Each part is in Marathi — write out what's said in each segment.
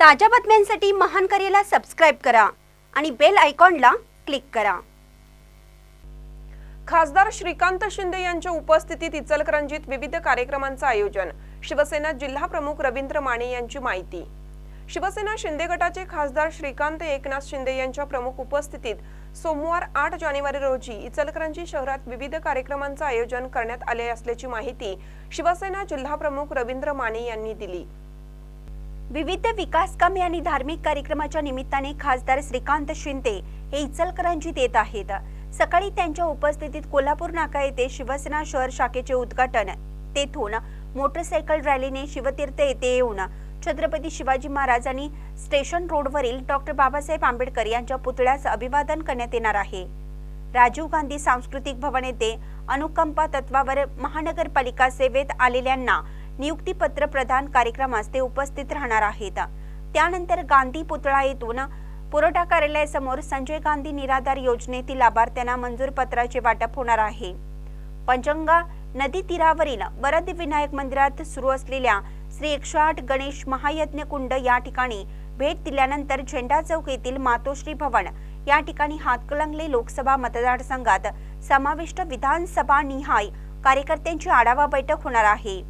ताज्या बातम्यांसाठी महान करेला सबस्क्राईब करा आणि बेल आयकॉनला क्लिक करा. खासदार श्रीकांत शिंदे यांच्या उपस्थितीत इचलकरंजीत विविध कार्यक्रमांचं आयोजन. शिवसेना जिल्हा प्रमुख रवींद्र माने यांची माहिती. शिवसेना शिंदे गटाचे खासदार श्रीकांत एकनाथ शिंदे यांच्या प्रमुख उपस्थितीत सोमवार आठ जानेवारी रोजी इचलकरंजी शहरात विविध कार्यक्रमांचं आयोजन करण्यात आले असल्याची माहिती शिवसेना जिल्हा प्रमुख रवींद्र माने यांनी दिली. विविध विकासकामे आणि धार्मिक कार्यक्रमाच्या निमित्ताने खासदार श्रीकांत शिंदे हे इचलकरांची देत आहेत. सकाळी त्यांच्या उपस्थितीत कोल्हापूर नाका येथे शिवसेना शहर शाखेचे उद्घाटन. तेथून मोटरसायकल रॅलीने शिवतीर्थ येथे येऊन छत्रपती शिवाजी महाराज आणि स्टेशन रोडवरील डॉक्टर बाबासाहेब आंबेडकर यांच्या पुतळ्यास अभिवादन करण्यात येणार आहे. राजीव गांधी सांस्कृतिक भवन येथे अनुकंपा तत्वावर महानगरपालिका सेवेत आलेल्यांना नियुक्तीपत्र प्रदान कार्यक्रमास ते उपस्थित राहणार आहेत. त्यानंतर गांधी पुतळा येथून पुरवठा कार्यालयासमोर संजय गांधी निराधार योजनेतील लाभार्थ्यांना मंजूर पत्राचे वाटप होणार आहे. पंचंगा नदी तीरावरील बरद विनायक मंदिरात सुरू असलेल्या श्री एकशे आठ गणेश महायज्ञ कुंड या ठिकाणी भेट दिल्यानंतर झेंडा चौक येथील मातोश्री भवन या ठिकाणी हातकलंगले लोकसभा मतदारसंघात समाविष्ट विधानसभा निहाय कार्यकर्त्यांची आढावा बैठक होणार आहे.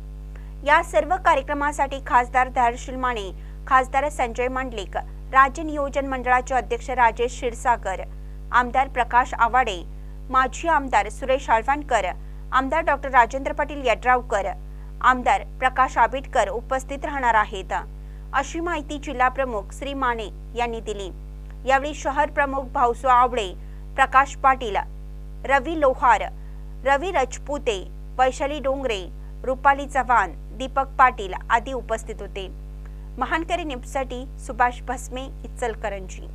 या सर्व कार्यक्रमासाठी खासदार धारशील माने खासदार संजय मांडलिक राज्य नियोजन मंडळाचे अध्यक्ष राजेश क्षीरसागर आमदार प्रकाश आवाडे माजी आमदार सुरेश आळवाणकर आमदार डॉक्टर राजेंद्र पाटील यड्रावकर आमदार प्रकाश आबिटकर उपस्थित राहणार आहेत. अशी माहिती जिल्हा प्रमुख श्री माने यांनी दिली. यावेळी शहर प्रमुख भाऊसो आवळे प्रकाश पाटील रवी लोहार रवी रजपुते वैशाली डोंगरे रुपाली चव्हाण दीपक पाटील आदी उपस्थित होते. महानकरी न्यूजसाठी सुभाष भस्मे इचलकरंजी.